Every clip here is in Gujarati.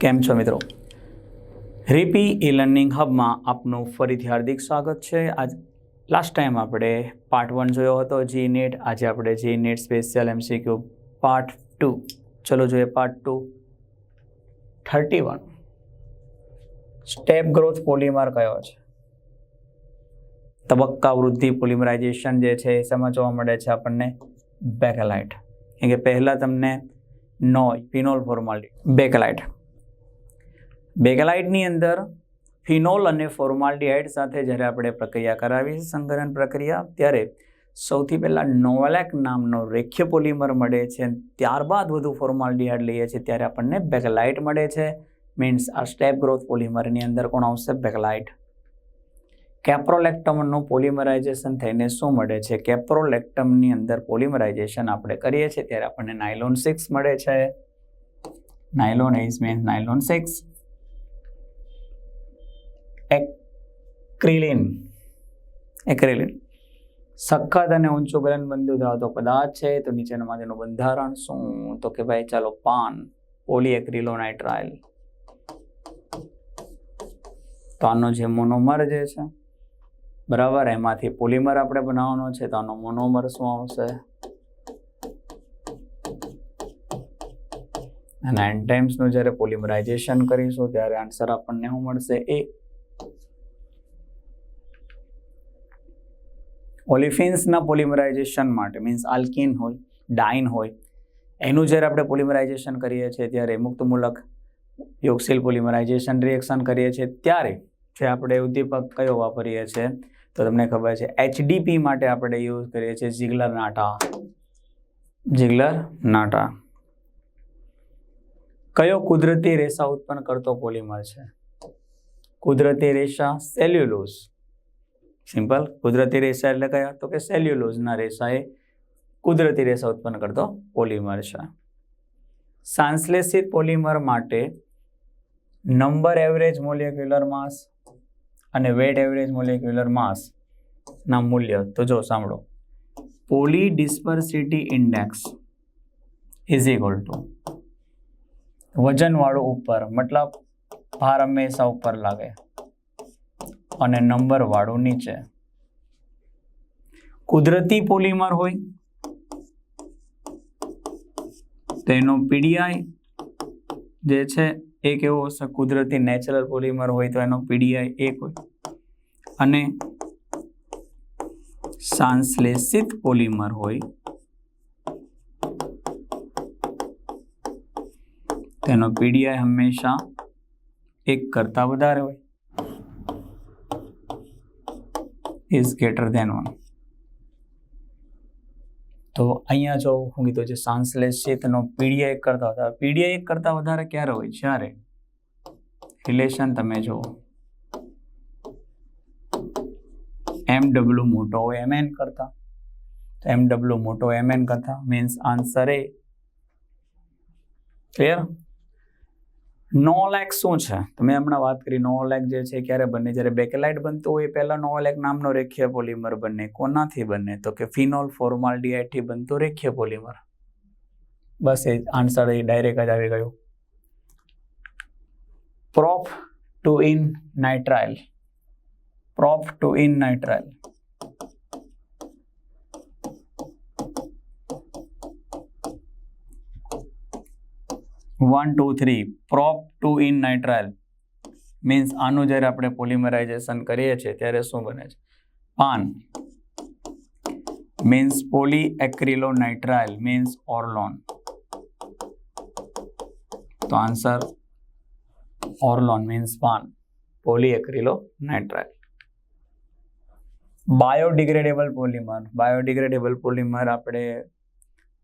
કેમ છો મિત્રો? રીપી ઈ લર્નિંગ હબમાં આપનું ફરીથી હાર્દિક સ્વાગત છે. આજ લાસ્ટ ટાઈમ આપણે પાર્ટ વન જોયો હતો જી નેટ આજે આપણે G net special MCQ part two ચલો જોઈએ part two thirty one step growth polymer કયો છે? તબક્કા વૃદ્ધિ પોલિમરાઇઝેશન જે છે એ સમજવા જોવા મળે છે આપણને બેકલાઇટ કેમ કે પહેલાં તમને નો ફિનોલ ફોર્માલિટી બેકેલાઇટ બેકેલાઇટની અંદર ફિનોલ અને ફોર્માલ્ડીહાઇડ સાથે જ્યારે આપણે પ્રક્રિયા કરાવી સંકરણ પ્રક્રિયા, ત્યારે સૌથી પહેલાં નોવેલેક નામનો રેખ્ય પોલિમર મળે છે ત્યારબાદ વધુ ફોર્માલ્ડીહાઇડ લઈએ છીએ, ત્યારે આપણને બેગલાઇટ મળે છે. મીન્સ આ સ્ટેપ ગ્રોથ પોલિમરની અંદર કોણ આવશે? બેગલાઇટ. કેપ્રોલેક્ટમનું પોલિમરાઇઝેશન થઈને શું મળે છે? કેપ્રોલેક્ટમની અંદર પોલિમરાઇઝેશન આપણે કરીએ છીએ, ત્યારે આપણને નાયલોન સિક્સ મળે છે. Nylon is means nylon six. Acrilan. Acrilan. સખત અને ઊંચું ગલનબંધુ ધરાવતો પદાર્થ છે, તો નીચેનામાં તેનું બંધારણ શું? તો કે ભાઈ, ચાલો પાન, પોલીએક્રિલોનાઇટ્રાઇલ. તો આનો જે મોનોમર જે છે, બરાબર? એમાંથી પોલિમર આપણે બનાવવાનો છે, તો આનો મોનોમર શું આવશે? અને એન્ટાઇમ્સનું જ્યારે પોલિમરાઇઝેશન કરીશું, ત્યારે આન્સર આપણને શું મળશે? એ ઓલિફિન્સના પોલિમરાઇઝેશન માટે મીન્સ આલ્કિન હોય ડાઇન હોય, એનું જ્યારે આપણે પોલિમરાઇઝેશન કરીએ છીએ ત્યારે મુક્તમૂલક યોગશીલ પોલિમરાઇઝેશન રિએક્શન કરીએ છીએ, ત્યારે જે આપણે ઉદ્દીપક કયો વાપરીએ છીએ, તો તમને ખબર છે એચડીપી માટે આપણે યુઝ કરીએ છીએ જીગલર નાટા. જીગલર નાટા. કયો કુદરતી રેસા ઉત્પન્ન કરતો પોલિમર છે? કુદરતી રેસા સેલ્યુલોઝ સિમ્પલ કુદરતી રેસા એટલે કયા? તો કે સેલ્યુલોઝના રેસા એ કુદરતી રેસા ઉત્પન્ન કરતો પોલિમર છે. સાંશ્લેષિત પોલિમર માટે નંબર એવરેજ મોલિક્યુલર માસ અને વેટ એવરેજ મોલિક્યુલર માસ ના મૂલ્ય. તો જો સાંભળો. Poly dispersity index is equal to વજનવાળું ઉપર, મતલબ ભાર હંમેશા ઉપર લાગે. અને નંબરવાળું નીચે. કુદરતી પોલિમર હોય તેનો પીડીઆઈ જે છે એ કેવો હશે? કુદરતી નેચરલ પોલિમર હોય તો એનો પીડીઆઈ એક હોય. અને સાંશ્લેષિત પોલિમર હોય, તેનો પીડીઆઈ હંમેશા એક કરતાં વધારે હોય. ઇઝ ગ્રેટર ધેન વન તો અહીંયા જો હું કીધું છે તેનો પીડીઆઈ એક કરતાં વધારે. પીડીઆઈ એક કરતાં વધારે ક્યારે હોય? જ્યારે રિલેશન તમે જુઓ. એમ ડબલ્યુ મોટો હોય એમ એન કરતા. તો એમ ડબલ્યુ મોટો એમ એન કરતા. મીન્સ આન્સર એ ક્લિયર નોલેક શું છે? તમે હમણાં વાત કરી નોલેક જે છે ક્યારે બને? જ્યારે બેકેલાઇટ બનતું હોય પહેલા નોલેક નામનો રેખીય પોલિમર બને, કોનાથી બને? તો કે ફિનોલ ફોર્માલ્ડીહાઇડથી બનતું રેખીય પોલિમર બસ એ આન્સર એ ડાયરેક્ટ જ આવી ગયું. Prop two ene nitrile prop two ene nitrile one two three prop two ene nitrile means આનું જ્યારે આપણે પોલિમરાઇઝેશન કરીએ છીએ, ત્યારે શું બને છે? PAN. Means nitrile means orlon તો answer orlon means PAN. Poly acrylo nitrile biodegradable polymer biodegradable polymer આપણે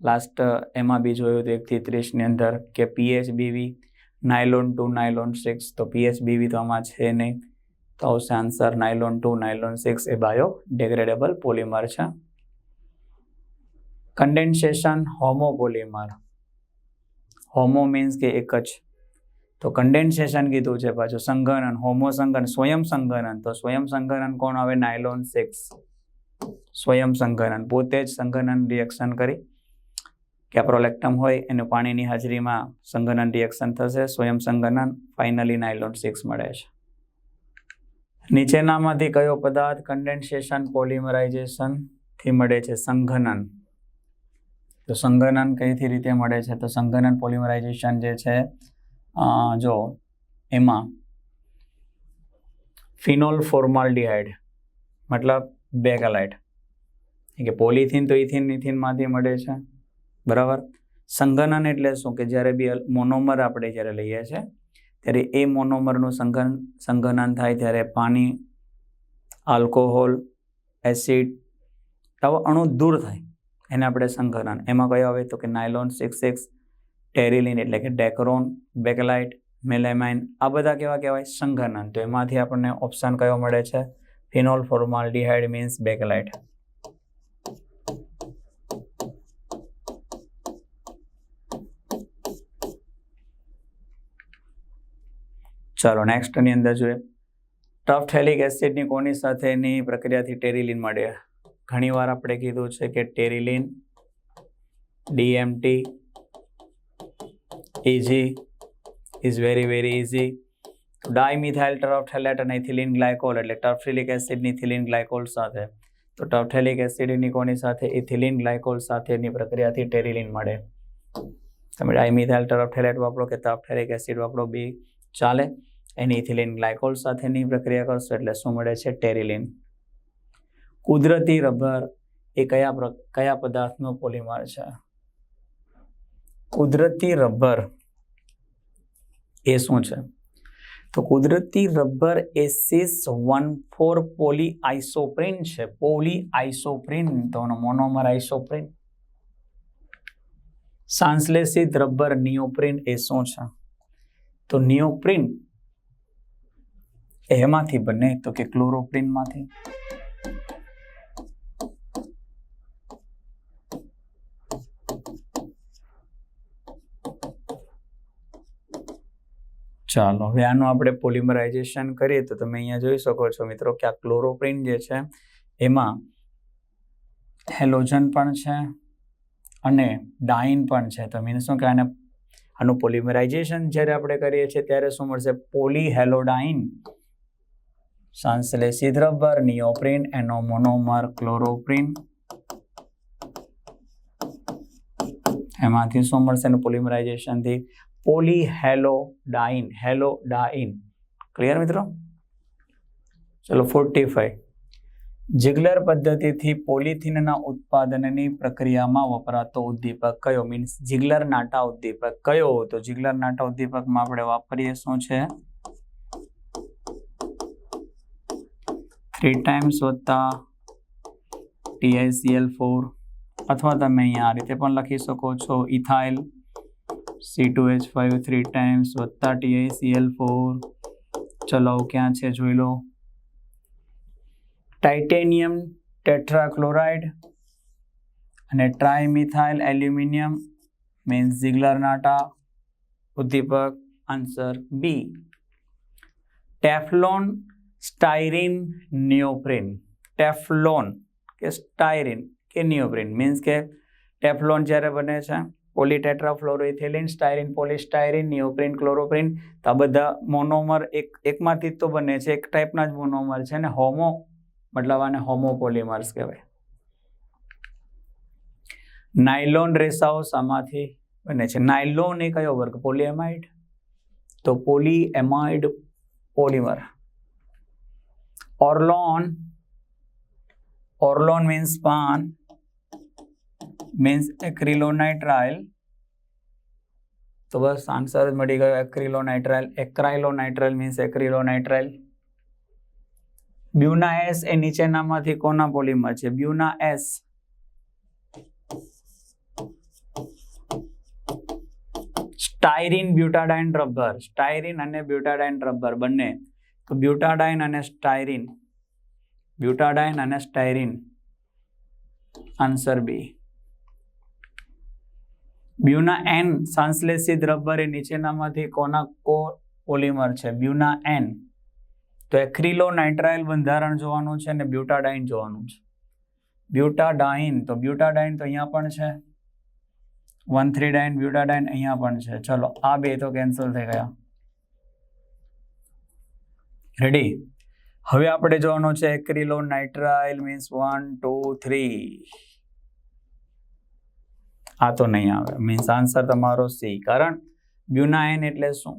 લાસ્ટ એમાં બી જોયું હતું એકથી ત્રીસની અંદર કે PHBV nylon two nylon six તો પીએચબીવી તો આમાં છે નહીં. તો આવશે answer nylon two nylon six એ બાયો ડિગ્રેડેબલ પોલિમર છે. કન્ડેન્સેશન હોમોપોલિમર હોમો મીન્સ કે એક જ. તો કન્ડેન્સેશન કીધું છે પાછું સંગનન હોમો સંઘન સ્વયં સંઘનન. તો સ્વયં સંગનન કોણ આવે? નાયલોન સિક્સ સ્વયં સંગનન પોતે જ સંઘનન રિએક્શન કરી. કેપ્રોલેક્ટમ હોય, એનું પાણીની હાજરીમાં સંઘનન રિએક્શન થશે, સ્વયં સંઘનન ફાઇનલી નાયલોન સિક્સ મળે છે. નીચેનામાંથી કયો પદાર્થ કન્ડેન્સેશન પોલિમરાઇઝેશનથી મળે છે? સંઘનન. તો સંઘનન કઈથી રીતે મળે છે? તો સંઘનન પોલિમરાઇઝેશન જે છે જો, એમાં ફિનોલ ફોર્માલ્ડિહાઇડ મતલબ બેગાલાઇટ. કે પોલિથીન તો ઇથિન ઇથિનમાંથી મળે છે. બરાબર? સંઘનન એટલે શું? કે જ્યારે બી મોનોમર આપણે જ્યારે લઈએ છીએ, ત્યારે એ મોનોમરનું સંઘન સંઘનન થાય ત્યારે પાણી, આલ્કોહોલ, એસિડ આવા અણુ દૂર થાય. એને આપણે સંઘનન એમાં કયો આવે તો કે નાયલોન સિક્સ સિક્સ, ટેરિલિન એટલે કે ડેકરોન, બેકલાઇટ, મેલેમાઇન, આ બધા કેવા કહેવાય? સંઘનન તો એમાંથી આપણને ઓપ્શન કયો મળે છે? Phenol formaldehyde means bakelite. ચાલો નેક્સ્ટની અંદર જોઈએ. ટફથેલિક એસિડની કોની સાથેની પ્રક્રિયાથી ટેરિલિન મળે? ઘણીવાર આપણે કીધું છે કે terylene DMT easy is very very easy dimethyl terephthalate અને ઇથિલિન ગ્લાયકોલ એટલે ટર્ફેલિક એસિડની ઇથિલિન ગ્લાયકોલ સાથે. તો ટર્ફેલિક એસિડની કોની સાથે? ઇથિલિન ગ્લાયકોલ સાથેની પ્રક્રિયાથી ટેરિલિન મળે. તમે ડાયમિથાઇલ ટર્ફથેલેટ વાપરો કે ટર્ફેલિક એસિડ વાપરો બી ચાલે. એની ઇથિલિન ગ્લાયકોલ સાથેની પ્રક્રિયા કરશો એટલે શું મળે છે? ટેરિલિન. કુદરતી રબર એ કયા કયા પદાર્થનો પોલિમર છે? કુદરતી રબર એ શું છે? તો કુદરતી રબર એ સિસ વન ફોર પોલી આઇસોપ્રિન છે. પોલી આઇસોપ્રિન તો મોનોમર આઇસોપ્રિન સાંસલેસિત રબર નિયોપ્રિન એ શું છે? તો નિયોપ્રિન એમાંથી બને તો કે ક્લોરોપ્રિનમાંથી ચાલો, હવે આનું આપણે પોલિમરાઇઝેશન કરીએ તો તમે અહીંયા જોઈ શકો છો મિત્રો કે આ ક્લોરોપ્રિન જે છે, એમાં હેલોજન પણ છે અને ડાઇન પણ છે. તો મીન્સ શું કે આને, આનું પોલિમરાઇઝેશન જ્યારે આપણે કરીએ છીએ ત્યારે શું મળશે? પોલીહેલોડાઇન. સાંસલેસિદ રબર નિયોપ્રિન એનો મોનોમર ક્લોરોપ્રિન. એમાંથી શું મળશે એનું પોલિમરાઇઝેશનથી પોલીહેલોડાઇન, હેલોડાઇન. ક્લિયર મિત્રો? ચલો ફોર્ટી ફાઈવ જિગ્લર પદ્ધતિથી પોલિથીનના ઉત્પાદનની પ્રક્રિયામાં વપરાતો ઉદ્દીપક કયો? મીન્સ જિગ્લર નાટા ઉદ્દીપક કયો? તો જિગ્લર નાટા ઉદ્દીપકમાં આપણે વાપરીએ શું છે? થ્રી ટાઈમ્સ વત્તા ટીઆઈસીએલ ફોર અથવા તમે અહીંયા આ રીતે પણ લખી શકો છો. Ethyl C two H five three times વત્તા ટીઆઈસીએલ ફોર ચલો ક્યાં છે જોઈ લો. ટાઇટેનિયમ ટેટ્રાક્લોરાઇડ અને ટ્રાયમિથાઇલ એલ્યુમિનિયમ મીન્સ ઝિગ્લર નાટા. ઉદ્દીપક answer B Teflon styrene neoprene. Teflon કે સ્ટાયરીન કે નિયોપ્રિન મીન્સ કે ટેફલોન જ્યારે બને છે પોલીટેટ્રાફ્લોરોઇથિલિન સ્ટાયરીન પોલિસ્ટાયરીન નિયોપ્રિન, ક્લોરોપ્રિન, તો આ બધા મોનોમર એક, એકમાંથી જ તો બને છે, એક ટાઈપના જ મોનોમર છે અને હોમો મતલબ આને હોમોપોલિમર્સ કહેવાય. નાયલોન રેસાઓ શામાંથી બને છે. નાયલોન એ કયો વર્ગ? પોલીએમાઇડ તો polyamide polymer orlon orlon means PAN means acrylonitrile તો બસ આન્સર જ મળી ગયો એક્રિલોનાઇટ્રાઇલ એક્રાઇલોનાઇટ્રાઇલ મીન્સ એક્રિલોનાઇટ્રાઇલ બ્યુના એસ એ નીચેનામાંથી કોના પોલીમર છે? Buna S styrene butadiene rubber styrene અને બ્યુટાડાઇન રબર બંને. તો બ્યુટાડાઇન અને સ્ટાયરીન. બ્યુટાડાઇન અને styrene. Answer B. Buna N સંશ્લેષિત rubber એ નીચેનામાંથી કોના કો પોલિમર છે? Buna N. તો એક્રિલો નાઇટ્રાઇલ બંધારણ જોવાનું છે અને બ્યુટાડાઇન જોવાનું છે. બ્યુટાડાઇન. તો બ્યુટાડાઇન તો અહીંયા પણ છે. વન થ્રી ડાઇન બ્યુટાડાઇન અહીંયા પણ છે. ચલો, આ બે તો કેન્સલ થઈ ગયા. રેડી હવે આપણે જોવાનું છે acrylo nitrile means one two three આ તો નહીં આવે. મીન્સ આન્સર તમારો સી કારણ બ્યુનાઇન એટલે શું?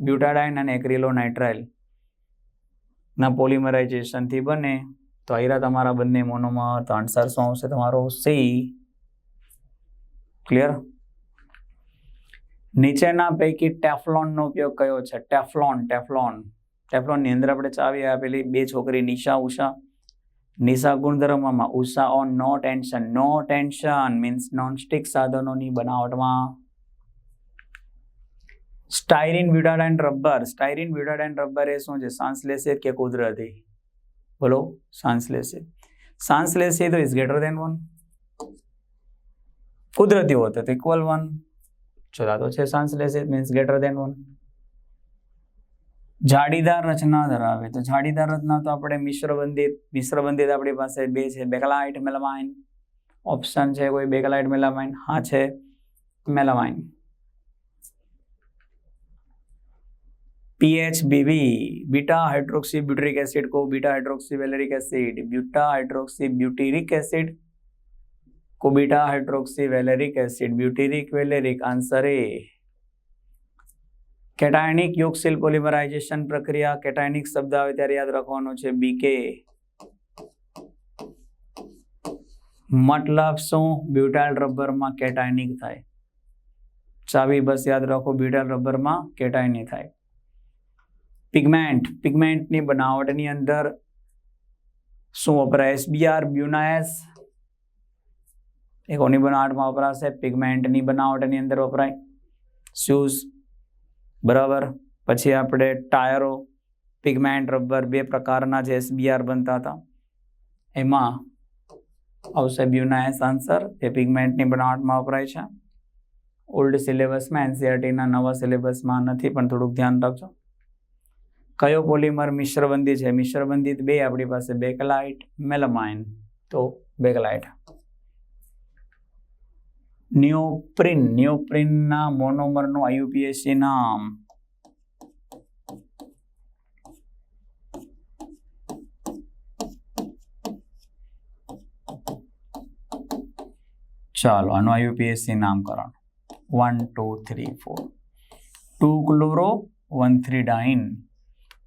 બ્યુટાડાઇન અને એક્રિલો નાઇટ્રાઇલ ના પોલિમરાઇઝેશનથી બને. તો આયરા તમારા બંને મોનોમર તો આન્સર શું આવશે તમારો સી ક્લિયર નીચેના પૈકી ટેફલોનનો ઉપયોગ કયો છે? Teflon Teflon. ટેફલોનની અંદર આપણે ચાવી આપેલી, બે છોકરી Nisha, Usha. Nisha ગુણધર્મમાં Usha on no tension no tension means nonstick સાધનોની બનાવટમાં. Styrene butadiene rubber styrene butadiene rubber એ શું છે? સાંસલેસિત કે કુદરતી? બોલો સાંસલેસિત તો ઇઝ ગ્રેટર દેન વન કુદરતી હોતો તો ઇક્વલ વન ચલા તો છે સાંસલેસિત મીન્સ ગ્રેટર દેન વન જાડીદાર રચના ધરાવે તો જાડીદાર રચના તો આપણે મિશ્રબંધિત મિશ્રબંધિત આપણી પાસે બે છે બેકલાઇટ મેલામાઇન ઓપ્શન છે કોઈ બેકલાઇટ મેલામાઇન હા છે melamine PHBV beta hydroxy butyric acid को beta hydroxy valeric acid beta hydroxy butyric acid को beta hydroxy valeric acid butyric valeric answer A કેટાયનિક યોગશીલ polymerisation પ્રક્રિયા કેટાયનિક શબ્દ આવે ત્યારે યાદ રાખવાનો છે બીકે મતલબ શું? બ્યુટાઇલ રબરમાં કેટાયનિક થાય. ચાવી બસ યાદ રાખો બ્યુટાઇલ રબરમાં કેટાયનિક થાય. પિગમેન્ટ, પિગમેન્ટની બનાવટની અંદર શું વપરાય? એસબીઆર બ્યુનાએસ એ કોની બનાવટમાં વપરાશે? પિગમેન્ટની બનાવટની અંદર વપરાય. શૂઝ બરાબર? પછી આપણે ટાયરો, પિગમેન્ટ, રબર બે પ્રકારના જે એસબીઆર બનતા હતા. એમાં આવશે બ્યુનાએસ આન્સર, એ પિગમેન્ટની બનાવટમાં વપરાય છે. ઓલ્ડ સિલેબસમાં, એનસીઆરટીના નવા સિલેબસમાં નથી, પણ થોડુંક ધ્યાન રાખજો. કયો પોલિમર મિશ્રબંધી છે? મિશ્રબંધિત બે આપણી પાસે બેકલાઇટ, મેલમાઇન. તો બેકલાઇટ. નિયોપ્રિન, નિયોપ્રિનના મોનોમરનું આયુપીએસસી નામ. ચાલો, આનું આયુપીએસસી નામકરણ. One two three four two chloro one three diene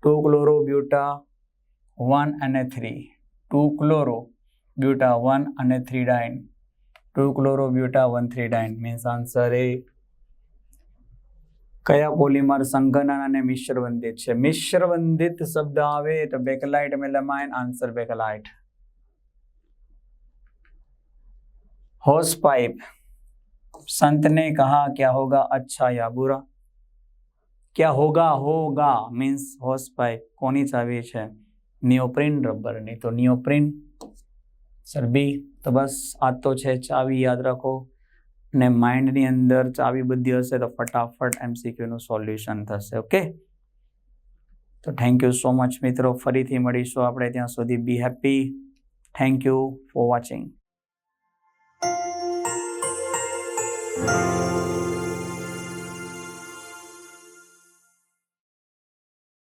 two chloro buta one અને three two chloro buta one અને three diene two chloro buta one three diene means answer A કયા પોલિમર સંઘનન અને મિશ્રબંધિત છે મિશ્રબંધિત શબ્દ આવે તો bakelite melamine answer bakelite hose pipe संत ने कहा क्या होगा अच्छा या बुरा क्या होगा होगा मीन्स હોસ પાઇપ કોની ચાવી છે નિયોપ્રિન રબરની તો નિયોપ્રિન સર, બી, તો બસ આ તો છે, ચાવી યાદ રાખો. ને માઇન્ડની અંદર ચાવી બધી હશે તો ફટાફટ એમસીક્યુનું સોલ્યુશન થશે, ઓકે? તો થેન્ક યુ સો મચ મિત્રો, ફરીથી મળીશું આપણે ત્યાં સુધી. Be happy. Thank you for watching.